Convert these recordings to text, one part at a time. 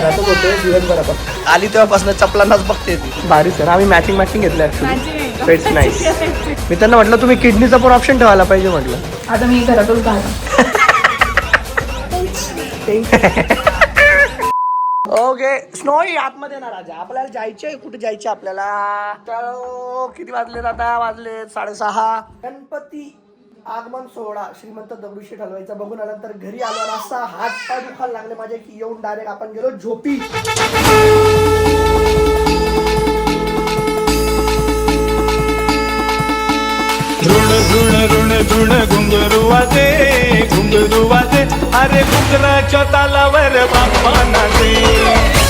घरातच होते दिवसभरापासून. आली तेव्हापासून चपलांनाच बघते ती. भारी सर आम्ही मॅचिंग मॅचिंग घेतलं ऍक्च्युली इट्स नाईस मी त्यांना म्हटलं तुम्ही किडनीचा पण ऑप्शन ठेवायला पाहिजे म्हटलं. आता मी घरातच घालतो ओके स्नोई आतमध्ये ना राजा आपल्याला जायचंय कुठे जायचे आपल्याला? तर किती वाजले आता? वाजले साडेसहा. गणपती आगमन सोहळा श्रीमंत दगडूशेठ हलवायचा बघून आल्यानंतर घरी आलो आणि असा हात पाय दुखायला लागले. माझे की येऊन डायरेक्ट आपण गेलो झोपी. ऋण ऋण ऋण ऋण घुंगरू वाजे घुंगरू वाजे. अरे घुंगराच्या तालावर बाप्पा नाचे.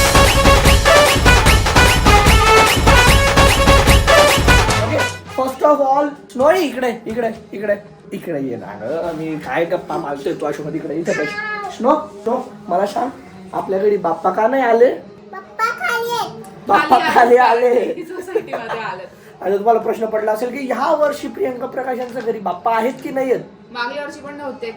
ऑल स्नोई इकडे इकडे इकडे. इकडे ये ना मी काय गप्पा मारतोय तू अशोक इकडे इथे बस. स्नो स्नो मला सांग आपल्याकडे बाप्पा का नाही आले? बाप्पा खाली आले. आणि तुम्हाला प्रश्न पडला असेल की ह्या वर्षी प्रियंका प्रकाश यांच्या घरी बाप्पा आहेत की नाही आहेत? मागल्या वर्षी पण नव्हते.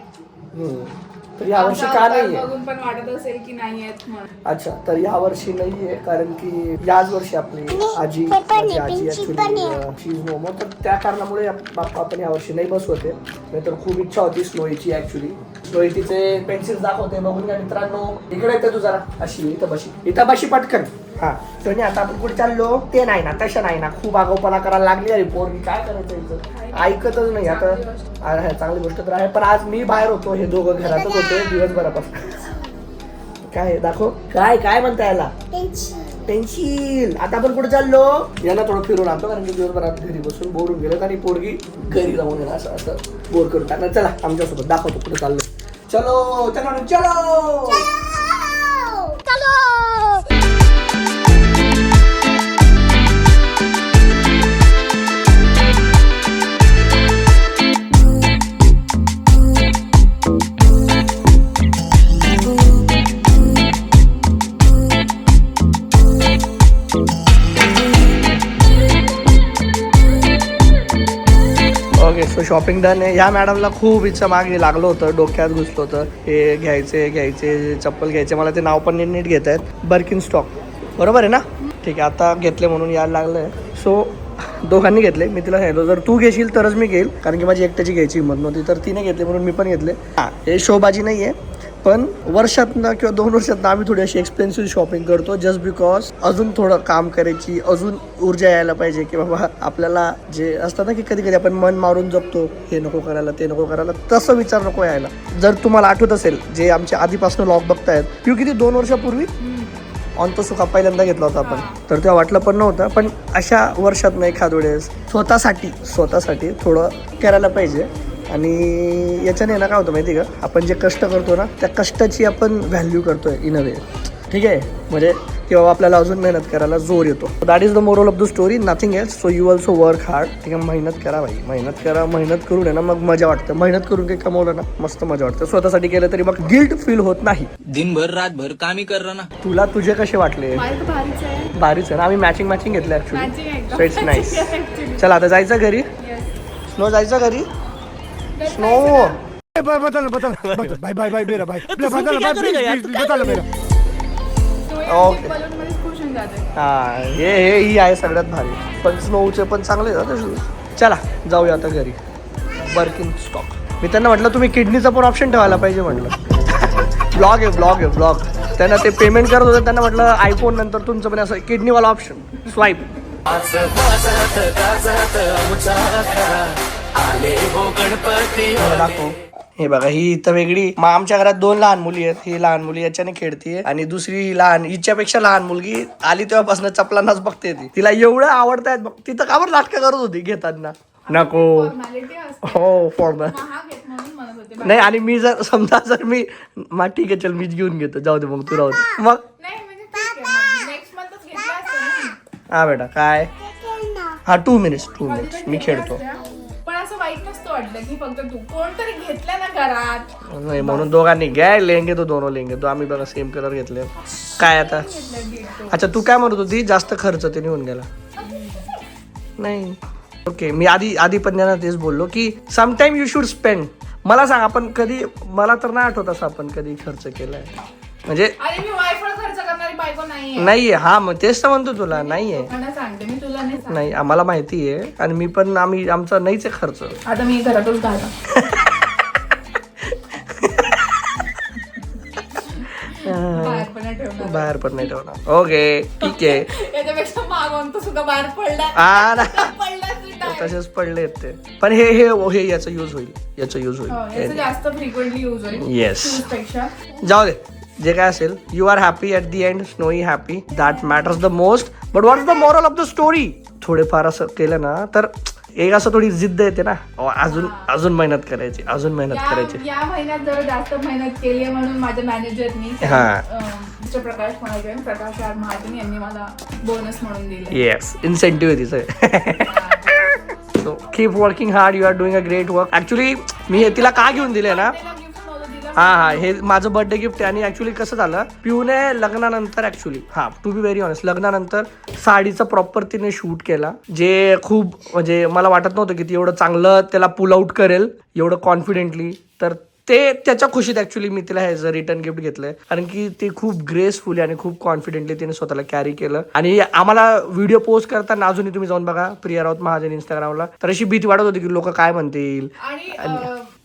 तर या वर्षी आमचा का नाहीये बघून पण वाटत असेल की नाही आहेत म्हणून. अच्छा तर या वर्षी नाहीये कारण की याच वर्षी आपली आजी माझी आजी ऍक्च्युली तर त्या कारणामुळे आप- बाप्पा आपण या वर्षी नाही बसवते नाही तर खूप इच्छा होती स्नोईची ऍक्च्युली स्नोई तिचे पेन्सिल दाखवते बघून घ्या मित्रांनो. इकडे येते तू जरा. अशी इथं बशी. इथं बशी पटकन. हा सोनी आता आपण कुठे चाललो ते नाही ना तशा नाही ना. खूप आगाऊपणा करायला लागली अरे पोरगी काय करायचं इथं ऐकतच नाही. आता अरे, चांगली गोष्ट तर आहे. पण आज मी बाहेर होतो. हे दोघं घरातच होते. दिवसभरापासून. काय? दाखव. काय काय म्हणता याला? पेन्सिल आता आपण कुठे चाललो याला थोडं फिरून आणतो कारण की दिवसभरात घरी बसून बोर होऊन गेलं आणि पोरगी घरी जाऊन येणार. असं असं बोर करून टाकणार. चला आमच्यासोबत दाखवतो कुठे चाललो. चलो चलो. चलो. ओके सो शॉपिंग डन आहे. ह्या मॅडमला खूप इच्छा मागे लागलं होतं. डोक्यात घुसलं होतं. हे घ्यायचे घ्यायचे चप्पल घ्यायचे. मला ते नाव पण नीट नीट घेत आहेत. बर्किन स्टॉक बरोबर आहे ना? ठीक आहे आता घेतले म्हणून यायला लागलं आहे सो दोघांनी घेतले. मी तिला सांगितलं जर तू घेशील तरच मी घेईल. कारण की माझी एकट्याची घ्यायची हिंमत नव्हती. तर तिने घेतले म्हणून मी पण घेतले. हां हे शोबाजी नाही आहे पण वर्षातनं किंवा दोन वर्षातनं आम्ही थोडी अशी एक्सपेन्सिव्ह शॉपिंग करतो जस्ट बिकॉज अजून थोडं काम करायची अजून ऊर्जा यायला पाहिजे की बाबा आपल्याला जे असतं ना की कधी कधी आपण मन मारून जगतो हे नको करायला ते नको करायला तसं विचार नको यायला. जर तुम्हाला आठवत असेल जे आमचे आधीपासून लॉग बघतायत किंवा किती दोन वर्षापूर्वी? ऑन तो सुखा पहिल्यांदा घेतला होता आपण. तर तेव्हा वाटलं पण नव्हतं पण अशा वर्षात नाही एखाद वेळेस स्वतःसाठी स्वतःसाठी थोडं करायला पाहिजे. आणि याच्याने ना काय होतं माहिती आहे का? आपण जे कष्ट करतो ना त्या कष्टाची आपण व्हॅल्यू करतोय इन अ वे ठीक आहे? म्हणजे की बाबा आपल्याला अजून मेहनत करायला जोर येतो. That is the moral of the story nothing else so you also work hard ठीक आहे? मेहनत करा भाई. मेहनत करा. मेहनत करून आहे ना मग मजा वाटतं. मेहनत करून काही कमवलं ना मस्त मजा वाटतं. स्वतःसाठी केलं तरी मग गिल्ट फील होत नाही. दिनभर रातभर कामी कर ना. तुला तुझे कसे वाटले? भारीच आहे. आहे ना? आम्ही मॅचिंग मॅचिंग घेतलं ऍक्च्युली एकदम. So it's nice. चला आता जायचं घरी. स्नो जायचं घरी? स्नो बदल बदल बदल भाई भाई भाई मेरा भाई बदल बदल मेरा जाते हा हे हे ही आहे सगळ्यात भारी पण स्नोचे पण चांगले ना शूज चला जाऊया आता घरी बर्किन स्टॉक मी त्यांना म्हटलं तुम्ही किडनीचा पण ऑप्शन ठेवायला पाहिजे म्हटलं ब्लॉग आहे ब्लॉग आहे ब्लॉग त्यांना ते पेमेंट करत होते त्यांना म्हटलं आयफोन नंतर तुमचं पण असं किडनीवाला ऑप्शन स्वाईप दाखव. हे बघा ही इथं वेगळी. मग आमच्या घरात दोन लहान मुली आहेत. ही लहान मुली याच्याने खेळतीये आणि दुसरी ही लहान हिच्यापेक्षा लहान मुलगी आली तेव्हापासून चपलांनाच बघते ती. तिला एवढं आवडतायत बघ. तिथं का बरं नाटकं करत होती घेताना. नको. हो फॉर्मल नाही आणि मी जर समजा जर मी मा ठीक आहे चल मीच घेऊन घेतो. जाऊ दे मग तू राहू दे. मग? नाही म्हणजे हा बेटा काय? हा टू मिनिट्स टू मिनिट्स मी खेळतो. वाटलं की फक्त तू कोणतरी घेतलं ना घरात. नाही म्हणून दोघांनी घ्या लेंगे तो दोन लेंगे. तो आम्ही बघा सेम कलर घेतले. काय आता? घेतलं अच्छा तू काय म्हणत होती? जास्त खर्च ते निघून गेला. नाही. ओके मी आधी आधी पण त्यांना तेच बोललो की समटाईम यू शुड स्पेंड मला सांग आपण कधी मला तर नाही आठवत असं आपण कधी खर्च केलाय. म्हणजे मी वायफळ बायको नाहीये. नाहीये. हा मग तेच तर म्हणतो तुला नाहीये. लोकांना सांगते मी तुला नाही नाही आम्हाला माहिती आहे. आणि मी पण आम्ही आमचा नाहीच आहे खर्च. आता मी घरातच घाला. बाहेर पण नाही ठेवणार. बाहेर पण नाही ठेवणार. ओके ठीक आहे. याच्यापेक्षा मागवून सुद्धा बाहेर पडला. आ ना. नाही. तसेच पडले ते. पण हे हे हे याचा यूज होईल. याचा यूज हो, याचं होईल जास्त फ्रिक्वेंटली युज होईल. Yes. Shoes पेक्षा. जाऊ दे. जे काय असेल you are happy at the end so happy that matters the most but what is the moral of the story थोडेफार असं केलं ना तर एक असं थोडी जिद्द येते ना. अजून अजून मेहनत करायची अजून मेहनत करायची. या महिन्यात जरा जास्त मेहनत केली म्हणून माझ्या मॅनेजरनी हा. प्रकाश महाजन प्रकाश आर महाजन यांनी मला बोनस म्हणून दिले. येस इन्सेंटिव्ह तिचं. So keep working hard you are doing a great work actually मी हे तिला का घेऊन दिले ना? हा हा हे माझं बर्थडे गिफ्ट आहे. आणि ऍक्च्युली कसं झालं पिऊने लग्नानंतर ऍक्च्युली हा टू बी व्हेरी ऑनेस्ट लग्नानंतर साडीचा प्रॉपर तिने शूट केला जे खूप म्हणजे मला वाटत नव्हतं की ती एवढं चांगलं त्याला पुल आउट करेल एवढं कॉन्फिडेंटली तर ते त्याच्या खुशीत ऍक्च्युली मी तिला ह्याचं रिटर्न गिफ्ट घेतलंय. कारण की ते खूप ग्रेसफुली आणि खूप कॉन्फिडेंटली तिने स्वतःला कॅरी केलं. आणि आम्हाला व्हिडिओ पोस्ट करताना अजूनही तुम्ही जाऊन बघा प्रिया राऊत महाजन इंस्टाग्रामला तर अशी भीती वाटत होती की लोक काय म्हणतील.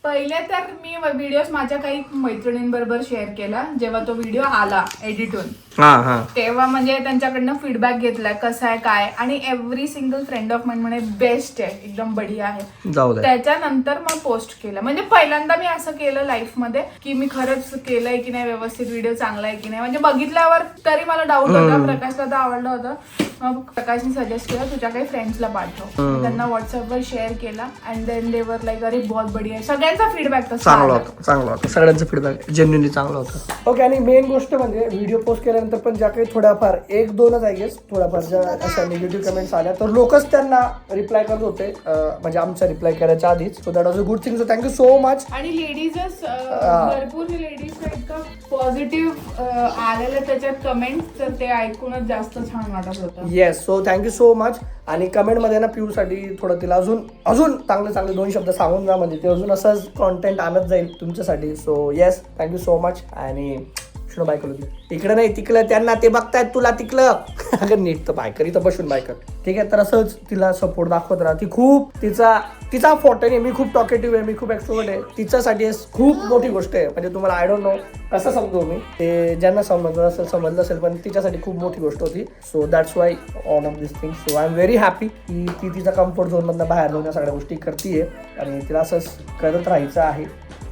पहिले तर मी व्हिडिओ माझ्या काही मैत्रिणींबरोबर शेअर केला जेव्हा तो व्हिडिओ आला एडिट होऊन. हा हा. तेव्हा म्हणजे त्यांच्याकडनं फीडबॅक घेतलाय कसं आहे काय आणि every single friend of mind म्हणे बेस्ट आहे एकदम बढिया आहे. जाऊ दे. त्याच्यानंतर मग पोस्ट केलं. म्हणजे पहिल्यांदा मी असं केलं लाईफमध्ये की मी खरंच केलंय की नाही व्यवस्थित व्हिडिओ चांगला आहे की नाही. म्हणजे बघितल्यावर तरी मला डाऊट होता प्रकाशला तर आवडलं होतं. मग प्रकाशने सजेस्ट केलं तुझ्या काही फ्रेंड्सला पाठव. मी त्यांना व्हॉट्सअपवर शेअर केला. अँड देन देवर लाईक अरे बहुत बढिया आहे. सगळ्यांचा फीडबॅक तसा चांगला आला. होता चांगला होता. सगळ्यांचं फीडबॅक जेन्युनली चांगला होता. ओके आणि मेन गोष्ट म्हणजे व्हिडिओ पोस्ट केल्यानंतर पण ज्या काही थोड्याफार एक दोनच आय गेस थोड्याफार ज्या अशा निगेटिव्ह कमेंट्स आल्या तर लोकच त्यांना रिप्लाय करत होते. म्हणजे आमचा रिप्लाय करायच्या आधीच. So that was a good thing so thank you so much आणि लेडीजच भरपूर इतकं पॉझिटिव्ह आलेलं त्याच्यात कमेंट तर ते ऐकूनच जास्त छान वाटत होतं. Yes so thank you so much आणि कमेंटमध्ये ना पिऊसाठी थोडं तिला अजून अजून चांगले चांगले दोन शब्द सांगून जा म्हणजे ते अजून असंच कॉन्टेंट आणत जाईल तुमच्यासाठी. So yes thank you so much आणि कृष्ण बाय होती इकडे नाही तिकडं त्यांना ते बघतायत तुला तिकलं अगं नीट तर बायकर इथं बसून बायकर ठीक आहे तर असंच तिला सपोर्ट दाखवत राहा. ती खूप तिचा तिचा फोटो आहे मी खूप टॉकेटिव्ह आहे मी खूप एक्सपोर्ट आहे. तिच्यासाठी खूप मोठी गोष्ट आहे. म्हणजे तुम्हाला आय डोंट नो कसं समजू मी. ते ज्यांना समजलं असेल समजलं असेल पण तिच्यासाठी खूप मोठी गोष्ट होती. So that's why on of this thing so I am very happy की ती तिचा कम्फर्ट झोनमधनं बाहेर जाऊन या सगळ्या गोष्टी करते आणि तिला असंच करत राहायचं आहे.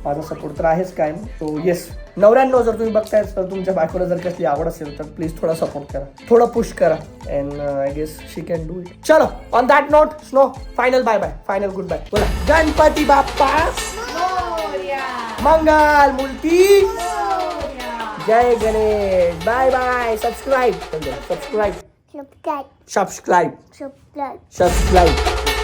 माझा सपोर्ट तर आहेच काय सो येस नवऱ्यांनो जर तुम्ही बघताय तर तुमच्या बायकोला जर कसली आवड असेल तर प्लीज थोडा सपोर्ट करा. थोडा पुश करा. And I guess she can do it चलो on that note so final bye bye final good bye बोला. गणपती बाप्पा! मंगल मूर्ती! जय Ganesh! Bye bye subscribe subscribe subscribe subscribe. Subscribe